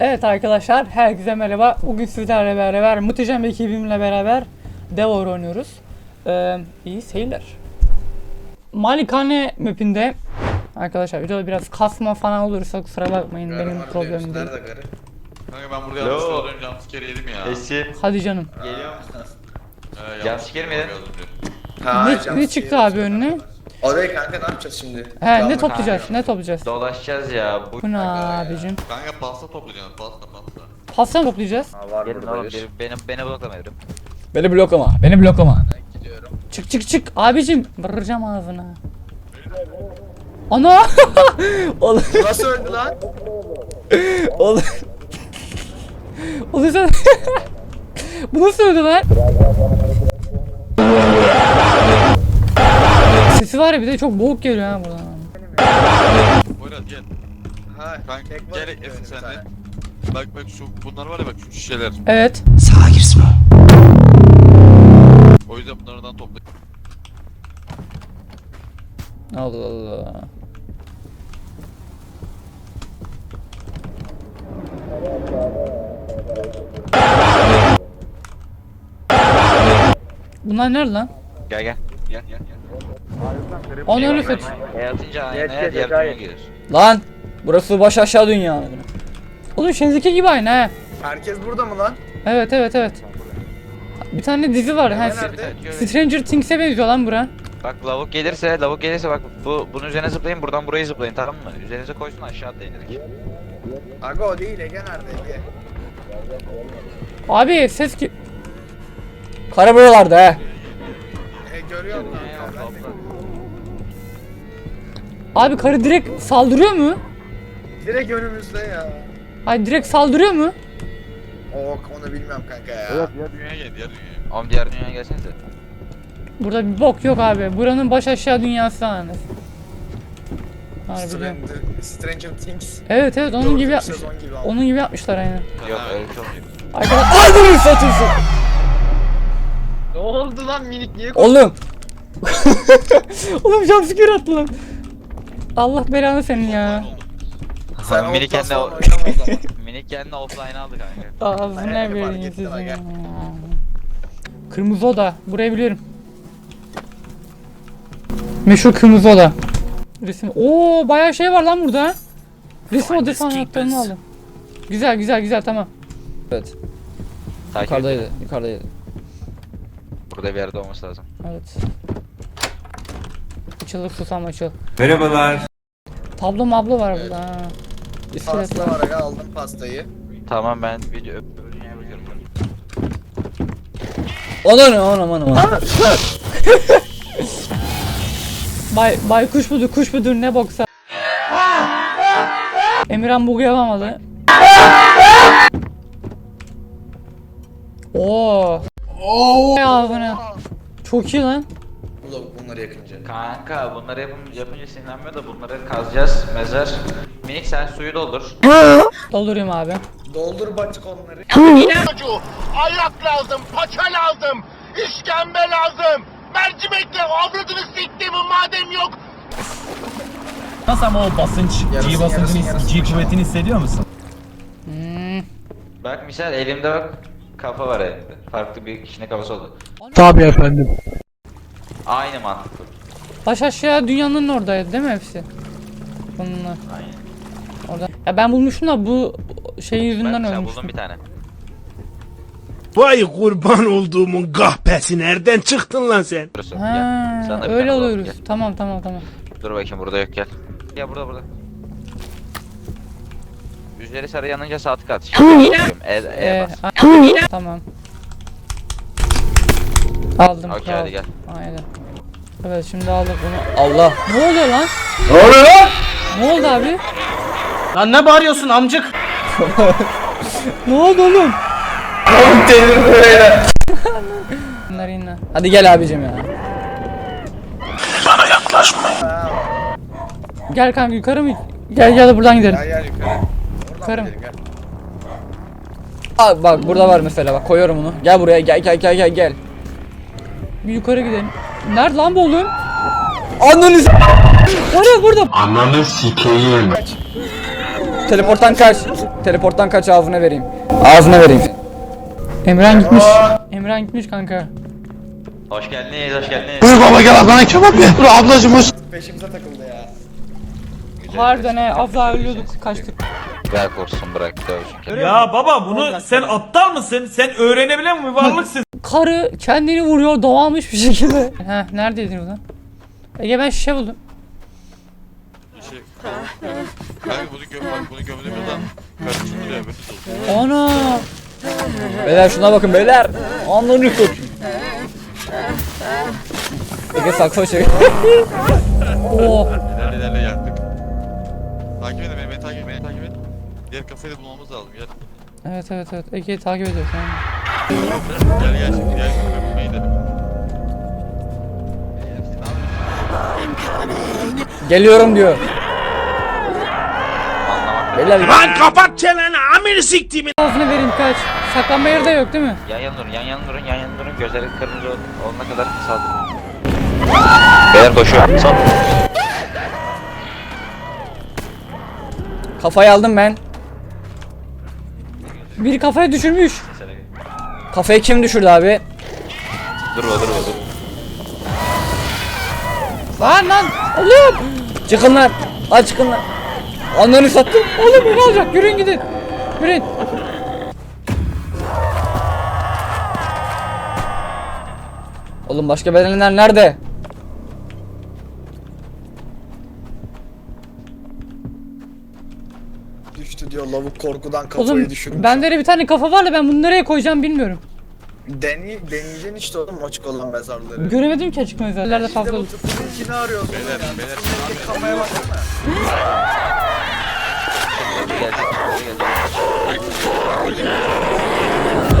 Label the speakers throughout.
Speaker 1: Evet arkadaşlar herkese merhaba. Bugün sizlerle beraber muhteşem ekibimle beraber Devor oynuyoruz. Ee, iyi seyirler. Malikane mapinde arkadaşlar videoda biraz kasma falan olursa kusura bakmayın benim problemim değil.
Speaker 2: Nerede karı?
Speaker 3: Kanka ben burada yanlışlıkla az önce jumpscare yedim ya.
Speaker 4: Eşi.
Speaker 1: Hadi canım.
Speaker 4: Geliyor musun?
Speaker 3: Ee,
Speaker 4: mi yedin?
Speaker 3: az önce.
Speaker 2: Ha,
Speaker 1: Ne, ne çıktı abi önüne?
Speaker 2: Oraya kanka ne yapacağız şimdi?
Speaker 1: He ne
Speaker 2: Yağmur-
Speaker 1: toplayacağız? Ne toplayacağız?
Speaker 4: Dolaşacağız ya. Bu
Speaker 1: Bu ne abicim?
Speaker 3: Kanka pasta toplayacağım pasta pasta.
Speaker 1: Pasta mı toplayacağız?
Speaker 2: Ha, var
Speaker 4: Gelin
Speaker 2: burada
Speaker 4: oğlum
Speaker 2: bir.
Speaker 4: beni, beni, beni bloklamayırım.
Speaker 1: Beni bloklama. Beni bloklama.
Speaker 2: Ben gidiyorum.
Speaker 1: Çık çık çık abicim. Vuracağım ağzına. Ana! Oğlum,
Speaker 2: Nasıl öldü lan?
Speaker 1: oğlum. Oğlum sen... Bu nasıl öldü lan? Sesi var ya bir de çok boğuk geliyor ha buradan.
Speaker 3: Hadi gel.
Speaker 2: Ha,
Speaker 3: Kanka
Speaker 2: var
Speaker 3: gel
Speaker 2: bir
Speaker 3: Esin sen
Speaker 2: tane.
Speaker 3: de. Bak bak şu bunlar var ya bak şu şişeler.
Speaker 1: Evet.
Speaker 3: O yüzden bunlardan topla.
Speaker 1: Allah Allah. Bunlar nerede lan?
Speaker 4: Gel gel. Gel gel gel.
Speaker 1: Onu öyle kötü.
Speaker 4: E atınca
Speaker 2: Geç,
Speaker 4: aynaya diğer dünya gelir.
Speaker 1: Lan! Burası baş aşağı dünya. Oğlum Şenzeki gibi aynı ha.
Speaker 2: Herkes burada mı lan?
Speaker 1: Evet evet evet. Bir tane dizi var. Ha? Stranger Things'e benziyor lan bura.
Speaker 4: Bak lavuk gelirse, lavuk gelirse bak bu bunun üzerine zıplayın, buradan buraya zıplayın tamam mı? Üzerinize koysun aşağı atlayın direkt.
Speaker 2: Aga o değil Ege nerede Ege?
Speaker 1: Abi ses ki... Kara buralarda he.
Speaker 2: E görüyorum kanka.
Speaker 1: Abi karı direkt saldırıyor mu?
Speaker 2: Direkt önümüzde ya.
Speaker 1: Ay direkt saldırıyor mu?
Speaker 2: Ok onu bilmiyorum kanka ya.
Speaker 3: Diğer dünyaya gel diğer dünyaya.
Speaker 4: Oğlum diğer dünyaya gelsenize.
Speaker 1: Burada bir bok yok abi. Buranın baş aşağı dünyası lan. Harbiden.
Speaker 2: Stranger, Stranger Things.
Speaker 1: Evet evet onun gibi yapmış.
Speaker 2: gibi.
Speaker 1: Onun gibi yapmışlar aynen.
Speaker 4: Yok öyle şey olmuyor.
Speaker 1: Arkadaşlar Ay satıyorsun.
Speaker 2: Ne oldu lan minik niye
Speaker 1: Oğlum. Oğlum jumpscare attı lan. Allah belanı senin ya.
Speaker 2: Sen
Speaker 4: Minik
Speaker 2: Outlast'la
Speaker 4: kendi o- offline aldı kanka.
Speaker 1: Ağzına
Speaker 2: Ay, fark
Speaker 1: vereyim
Speaker 2: ettim
Speaker 1: sizin.
Speaker 2: aga.
Speaker 1: Kırmızı oda. Burayı biliyorum. Meşhur kırmızı oda. Resim. Oo bayağı şey var lan burada. Resim odası anahtarını aldım. Güzel güzel güzel tamam. Evet.
Speaker 4: Takip
Speaker 1: Yukarıdaydı.
Speaker 4: et.
Speaker 1: Yukarıdaydı.
Speaker 4: Burada bir yerde olması lazım.
Speaker 1: Evet. Açılır susam açıl.
Speaker 5: Merhabalar.
Speaker 1: Tablo mablo var burada ha. İskelet
Speaker 2: Pasta
Speaker 1: var.
Speaker 2: var aga aldım pastayı.
Speaker 4: Tamam ben video öbür dünyaya bakıyorum.
Speaker 1: Ona ne ona ona ona. Bay, bay kuş budur kuş budur ne boksa. Emirhan bug yapamadı. Oo. Oo. Ağzına. Çok iyi lan.
Speaker 2: Da bunları yakınca.
Speaker 4: Kanka bunları yapın, yapınca sinirlenmiyor da bunları kazacağız. Mezar. Minik sen suyu doldur.
Speaker 1: Doldurayım abi.
Speaker 2: Doldur batık onları.
Speaker 6: çocuğu. Ayak lazım, paça lazım, işkembe lazım. Mercimekle avradını siktiğimin madem yok.
Speaker 5: Nasıl ama o basınç,
Speaker 2: Yarısı,
Speaker 5: G basıncını,
Speaker 2: yarısı, yarısı
Speaker 5: G kuvvetini hissediyor musun?
Speaker 1: Hmm.
Speaker 4: Bak misal elimde bak kafa var elimde. Farklı bir kişinin kafası oldu.
Speaker 7: Tabii efendim.
Speaker 4: Aynı mantıklı.
Speaker 1: Baş aşağı dünyanın oradaydı değil mi hepsi? Bunlar.
Speaker 4: Aynen.
Speaker 1: Orada. Ya ben bulmuşum da bu şey
Speaker 4: Ben
Speaker 1: yüzünden
Speaker 4: sen
Speaker 1: ölmüştüm.
Speaker 4: buldun bir tane.
Speaker 8: Vay kurban olduğumun kahpesi nereden çıktın lan sen?
Speaker 4: Burası.
Speaker 1: Ha.
Speaker 4: Sana bir
Speaker 1: öyle
Speaker 4: tane bulalım,
Speaker 1: oluyoruz.
Speaker 4: gel. Tamam.
Speaker 1: Tamam tamam.
Speaker 4: Dur bakayım burada yok gel. Gel burada burada. Üzeri sarı yanınca sağ tık at. Şimdi e, e,
Speaker 1: Ee,
Speaker 4: bas.
Speaker 1: a- tamam. Aldım.
Speaker 4: Okey, hadi gel.
Speaker 1: Aynen. Evet şimdi aldık bunu. Allah. Ne oluyor lan?
Speaker 5: Ne oluyor lan?
Speaker 1: Ne oldu abi?
Speaker 5: Lan ne bağırıyorsun amcık?
Speaker 1: Ne oldu oğlum? Bunlar yine. Hadi gel abicim ya. Bana yaklaşma. Gel kanka yukarı mı? Gel gel buradan gidelim.
Speaker 2: Gel gel yukarı.
Speaker 1: Yukarı mı?
Speaker 2: gidelim, gel.
Speaker 1: Abi bak burada var mesela bak koyuyorum onu. Gel buraya gel gel gel gel gel. Bir yukarı gidelim. Nerede lan bu oğlum? Ananı s- Oraya burada.
Speaker 8: Ananı sikeyim.
Speaker 1: Teleporttan kaç. Teleporttan kaç ağzına vereyim. Ağzına vereyim. Emren gitmiş. Emren gitmiş kanka.
Speaker 4: Hoş geldiniz, hoş geldiniz.
Speaker 8: Buyur baba gel ablana kebap ye. Dur ablacım hoş.
Speaker 1: Harbiden he daha ölüyorduk kaçtık.
Speaker 4: Gel korksun bırak dövsün.
Speaker 5: Ya baba bunu sen aptal mısın? Sen öğrenebilen mi varlıksın?
Speaker 1: Karı kendini vuruyor doğalmış bir şekilde. Heh neredeydin o zaman? Ege ben şişe buldum.
Speaker 3: Şey, Kanka bunu göm bak bunu gömdüğümüz lan. Kardeşim duruyor böyle.
Speaker 1: Ana. Beyler şuna bakın beyler. Anlarını tut. Ege sakso çek. Oo.
Speaker 3: İlerle ilerle yaktık. Takip edin beni, beni takip edin, beni takip edin. Diğer kafayı da bulmamız lazım. Gel.
Speaker 1: Evet evet evet. Ege'yi takip ediyor tamam.
Speaker 3: Gel gel şimdi gel. Gidelim.
Speaker 1: Geliyorum diyor. Beyler
Speaker 8: Lan kapat çeneni amiri siktimin.
Speaker 1: ağzını vereyim kaç. Saklanma yeri de yok değil mi?
Speaker 4: Yan yana durun, yan yana durun, yan yana durun. Gözleri kırmızı ol- olana kadar saldırın. Beyler koşuyor. Sal.
Speaker 1: Kafayı aldım ben. Biri kafayı düşürmüş. Kafayı kim düşürdü abi?
Speaker 4: Durma, durma, dur.
Speaker 1: Lan lan oğlum. Çıkın lan. Hadi çıkın lan. Ananı sattım. Oğlum beni alacak. Yürüyün gidin. Yürüyün. Oğlum başka bedenler nerede?
Speaker 7: Düştü diyor lavuk korkudan kafayı
Speaker 1: Oğlum
Speaker 7: düşürmüş.
Speaker 1: bende de bir tane kafa var da ben bunu nereye koyacağım bilmiyorum.
Speaker 7: Deney, deneyeceksin işte oğlum açık olan mezarları.
Speaker 1: Göremedim ki açık mezarlarda
Speaker 7: İşte
Speaker 1: fazla
Speaker 7: bu
Speaker 1: olur.
Speaker 7: tıpkınkini arıyorsun.
Speaker 3: Beyler, beyler.
Speaker 7: Kafaya baksana.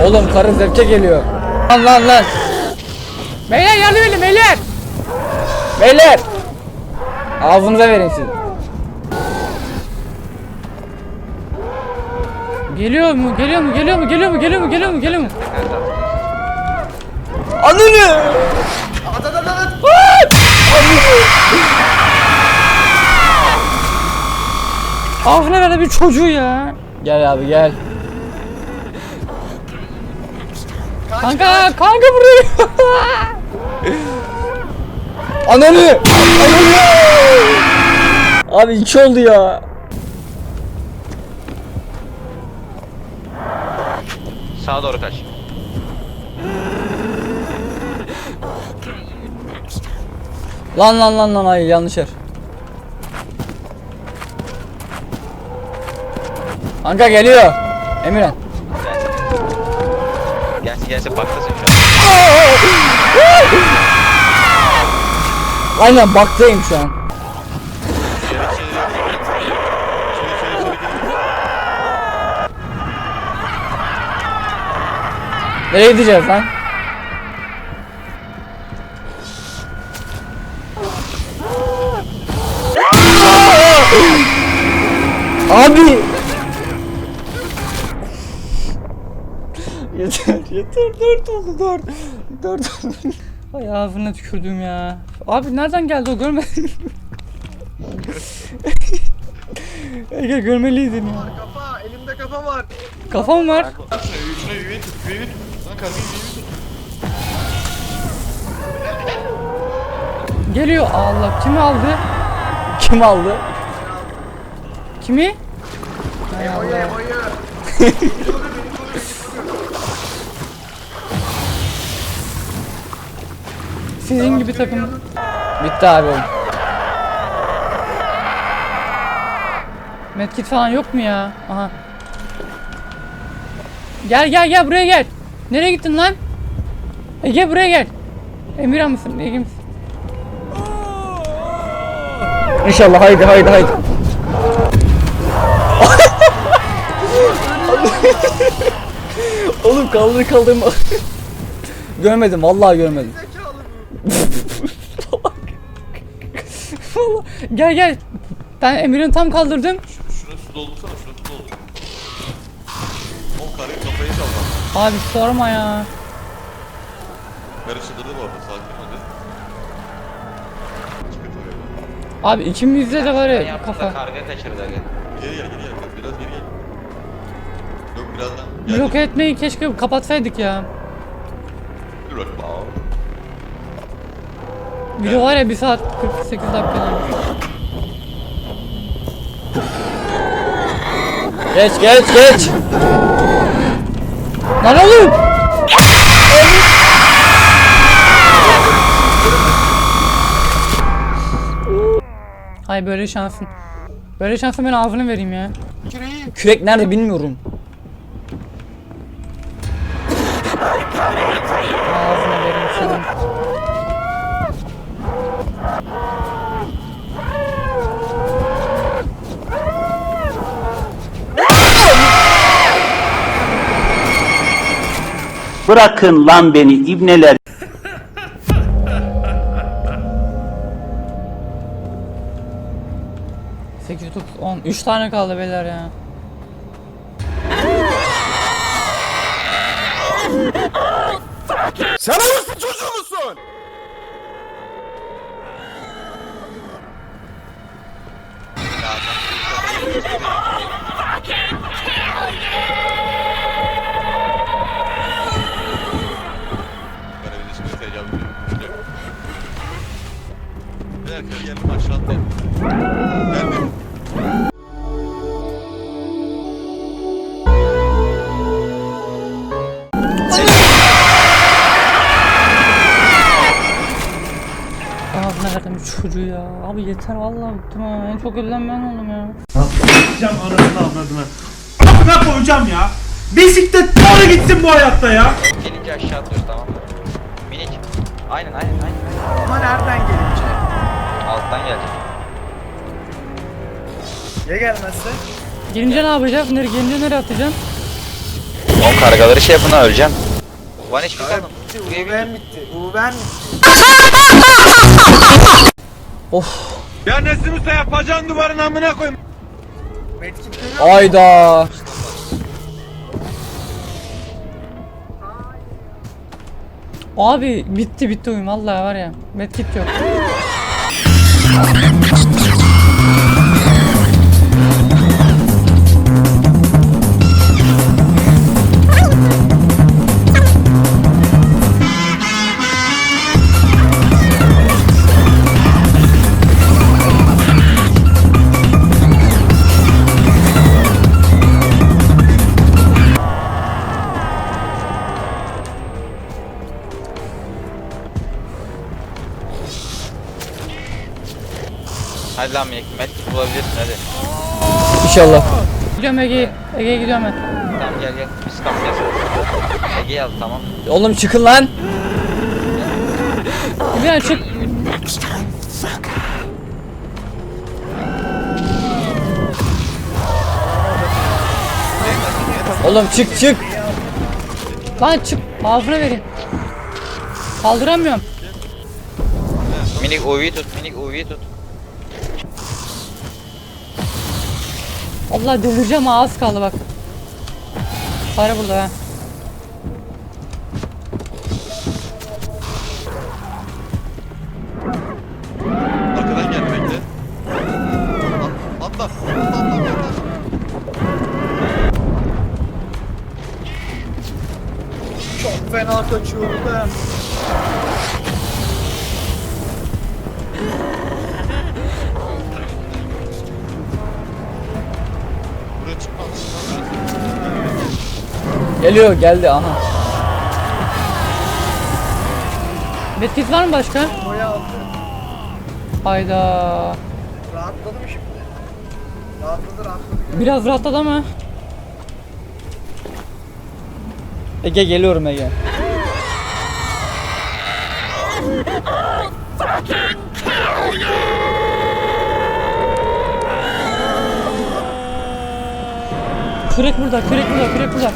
Speaker 1: Oğlum karı zevke geliyor. Lan lan lan. Beyler yardım edin beyler. Beyler. Ağzınıza verin siz. Geliyor mu? Geliyor mu? Geliyor mu? Geliyor mu? Geliyor mu? Geliyor mu? Geliyor mu? Ananı! Ah ne böyle bir çocuğu ya. Gel abi gel. Kanka kanka buraya. Ananı! Ananı! Abi iki oldu ya.
Speaker 4: Sağa doğru kaç.
Speaker 1: Lan lan lan lan ay yanlış yer. Kanka geliyor. Emirhan.
Speaker 4: Gelsin gelsin baktasın şu an.
Speaker 1: Aynen baktayım şu an. Nereye gideceğiz lan? Abi. yeter yeter dört oldu dört. Dört oldu. Ay ağzına tükürdüm ya. Abi nereden geldi o görmedim. Ege görmeliydin ya.
Speaker 7: Kafa, elimde kafa var.
Speaker 1: Kafam var.
Speaker 3: Şuna şuna üyeyi
Speaker 1: Geliyor. Allah kimi aldı? Kim aldı? Kimi? Sizin gibi takım. Bitti abi oyun. Medkit falan yok mu ya? Aha. Gel gel gel buraya gel. Nereye gittin lan? Ege buraya gel. Emirhan mısın? Ege misin? İnşallah haydi haydi haydi. Oğlum kaldır kaldırma. görmedim vallahi görmedim. Vallahi- gel gel. Ben Emir'in tam kaldırdım. Abi sorma ya.
Speaker 3: Karı çıldırdı bu arada, sakin ol hadi. Yok.
Speaker 1: Abi ikimizde de var ya kafa.
Speaker 4: karga kaçırdı. aga.
Speaker 3: Geri gel, geri gel. Biraz geri gel. birazdan
Speaker 1: Blok
Speaker 3: gelecek.
Speaker 1: etmeyi keşke kapatsaydık ya.
Speaker 3: Dur bakalım.
Speaker 1: Video var ya 1 saat 48 dakika. Geç geç geç. Lan oğlum. Hay böyle şansın. Böyle şansın ben ağzını vereyim ya. Kürek nerede bilmiyorum.
Speaker 9: Bırakın lan beni ibneler.
Speaker 1: Sekiz, dokuz, on. Üç tane kaldı beyler ya.
Speaker 6: Sen orospu çocuğu musun?
Speaker 3: Dakika geldim aşağı atlayın. Geldim.
Speaker 1: Ağzına verdim çocuğu ya. Abi yeter vallahi bıktım ha. En çok ölen ben oldum ya.
Speaker 5: Gideceğim anasını avradına. Amına koyacağım ya. Bisiklet doğru gitsin bu hayatta ya.
Speaker 4: Gelince aşağı atlıyoruz tamam mı? Minik. Aynen aynen aynen.
Speaker 7: Ama nereden gelince?
Speaker 4: Alttan gelecek.
Speaker 7: Ya gelmezse?
Speaker 1: Gelince ne yapacağız? Nereye gelince nereye atacağım?
Speaker 4: O kargaları şey yapın ha öleceğim. Van hiçbir
Speaker 7: bitti.
Speaker 4: Buraya
Speaker 7: Uven bitti. Uven
Speaker 1: Of.
Speaker 5: Ya Nesim Usta yapacağın duvarın amına koyayım.
Speaker 1: Ayda. Abi bitti bitti oyun vallahi var ya. Medkit yok.
Speaker 4: Beauty Mixed Hadi lan bulabilirsin hadi.
Speaker 1: İnşallah. Gidiyorum Ege'ye. Ege'ye gidiyorum ben.
Speaker 4: Tamam gel gel. Biz kapacağız. Ege'yi al tamam.
Speaker 1: Oğlum çıkın lan. Bir an çık. Oğlum çık çık. Lan çık. Ağzına vereyim. Kaldıramıyorum.
Speaker 4: Minik UV'yi tut. Minik UV'yi tut.
Speaker 1: Allah delireceğim ha, az kaldı bak. Para burada ha. Geliyor geldi aha. Medkit var mı başka?
Speaker 7: Boya aldı.
Speaker 1: Hayda.
Speaker 7: Rahatladım şimdi. Rahatladı rahatladı.
Speaker 1: Biraz rahatladı ama. Ege geliyorum Ege. Kürek burada, kürek burada, kürek burada.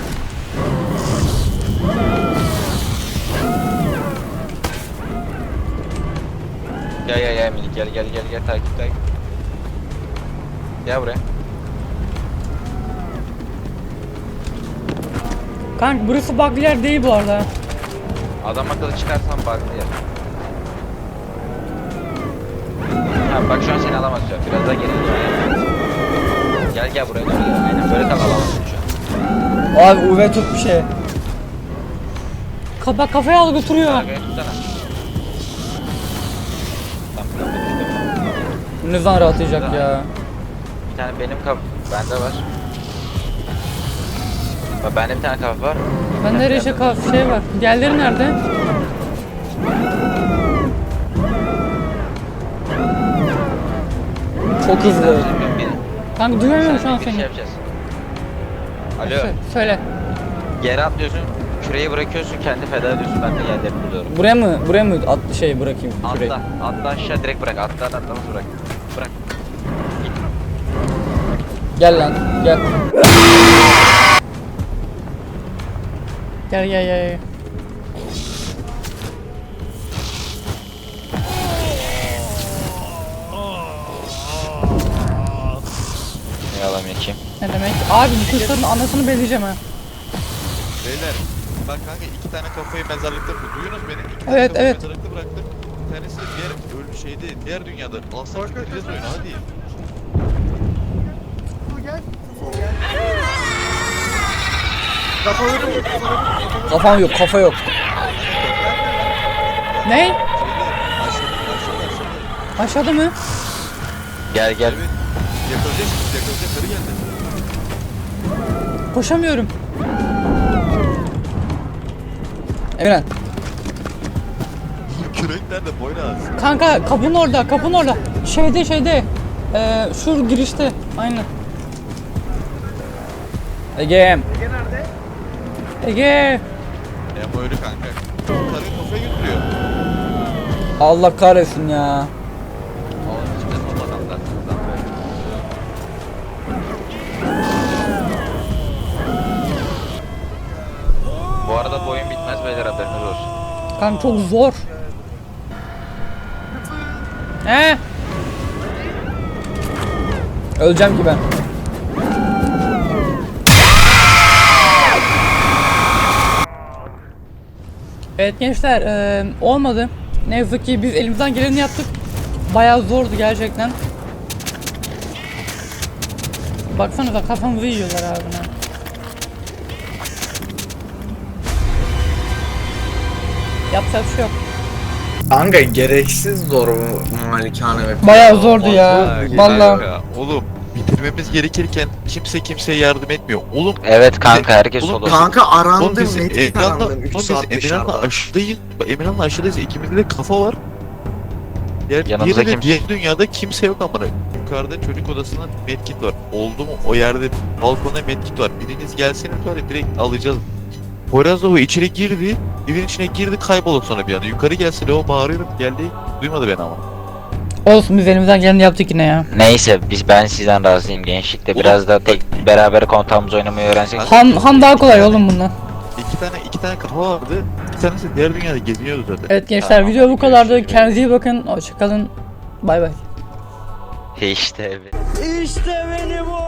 Speaker 4: Gel gel gel minik gel gel gel gel takip takip. Gel buraya.
Speaker 1: Kanka burası bug'lı yer değil bu arada.
Speaker 4: Adam akıllı çıkarsan farklı yer. Ha bak şu an seni alamaz an. Biraz daha geri gel. Gel gel buraya gel. Aynen böyle kal alamazsın şu an.
Speaker 1: Abi UV tut bir şey. Kafa kafaya al götürüyor.
Speaker 4: Tutsana. Tam düştü.
Speaker 1: Ne zaman rahatlayacak ya.
Speaker 4: Bir tane benim kap bende var. Bak bende bir tane kafa var.
Speaker 1: Ben nereye şey, kaf- şey var. Diğerleri nerede? Çok hızlı.
Speaker 4: Bir- bir-
Speaker 1: Kanka duyamıyorum şu an
Speaker 4: bir şey
Speaker 1: seni.
Speaker 4: yapacağız. Alo.
Speaker 1: Sö- Söyle.
Speaker 4: Yere atlıyorsun. Küreyi bırakıyorsun kendi feda ediyorsun ben de yerlerini buluyorum.
Speaker 1: Buraya mı? Buraya mı at şey bırakayım? Şurayı.
Speaker 4: Atla. Atla aşağı direkt bırak. Atla atlamaz bırak. Bırak.
Speaker 1: Gel lan. Gel. Gel gel gel. gel.
Speaker 4: Yakayım.
Speaker 1: Ne demek? Abi bu kızların anasını belirleyeceğim ha.
Speaker 3: Beyler bak kanka iki tane kafayı mezarlıkta duyuyorsunuz beni. İki tane
Speaker 1: Evet,
Speaker 3: kafayı
Speaker 1: evet.
Speaker 3: Mezarlıkta bıraktım. Bir tanesi de diğer ölü şeyde diğer dünyada. Alsak bitireceğiz oyunu hadi.
Speaker 1: Kafam yok, kafa yok. Ne?
Speaker 3: Aşağıda
Speaker 1: mı?
Speaker 4: Gel gel.
Speaker 3: Şimdi yakalayacak karı geldi.
Speaker 1: Koşamıyorum. Emirhan.
Speaker 3: Kürek nerede boyna az.
Speaker 1: Kanka kapının orada, kapının orada. Şeyde şeyde. Ee, şu girişte. Aynen. Ege. Ege nerede? Ege.
Speaker 3: Ama öyle kanka. Karı kafayı götürüyor.
Speaker 1: Allah kahretsin ya. Kanka çok zor. He? Öleceğim ki ben. Evet gençler eee, olmadı. Ne yazık ki biz elimizden geleni yaptık. Bayağı zordu gerçekten. Baksanıza kafamızı yiyorlar abi. Yapacak bir şey yok.
Speaker 7: Kanka gereksiz zor bu malikane ve
Speaker 1: Bayağı zordu ya.
Speaker 3: Vallahi
Speaker 1: Vallahi.
Speaker 3: ya. Oğlum bitirmemiz gerekirken kimse kimseye yardım etmiyor. Oğlum
Speaker 4: Evet kanka herkes
Speaker 3: Oğlum,
Speaker 4: solo.
Speaker 7: Kanka
Speaker 3: Oğlum
Speaker 7: arandım
Speaker 3: biz
Speaker 7: net
Speaker 3: Emirhan'la,
Speaker 7: arandım 3
Speaker 3: oğlum biz
Speaker 7: saat
Speaker 3: Emirhan'la
Speaker 7: dışarıda.
Speaker 3: aşıdayız. Bak, Emirhan'la aşıdayız. İkimizde de kafa var. Diğer,
Speaker 4: Yanımızda
Speaker 3: diğeri de
Speaker 4: kim?
Speaker 3: diğer dünyada kimse yok amına. Yukarıda çocuk odasında medkit var. Oldu mu o yerde balkonda medkit var. Biriniz var ya direkt alacağız. Poyrazova içeri girdi. Evin içine girdi kayboldu sonra bir anda. Yukarı gelse o bağırıyorum geldi. Duymadı beni ama.
Speaker 1: Olsun biz elimizden geleni yaptık yine ya.
Speaker 4: Neyse biz ben sizden razıyım gençlikte biraz da tek beraber kontağımız oynamayı öğrensek.
Speaker 1: Han, han daha kolay oğlum bundan.
Speaker 3: İki tane iki tane kafa vardı. Bir tanesi diğer dünyada geziniyordu zaten.
Speaker 1: Evet gençler
Speaker 4: Tamam,
Speaker 1: video bu kadardı. Kendinize iyi bakın. Hoşçakalın. Bay bay.
Speaker 4: İşte.
Speaker 8: İşte benim o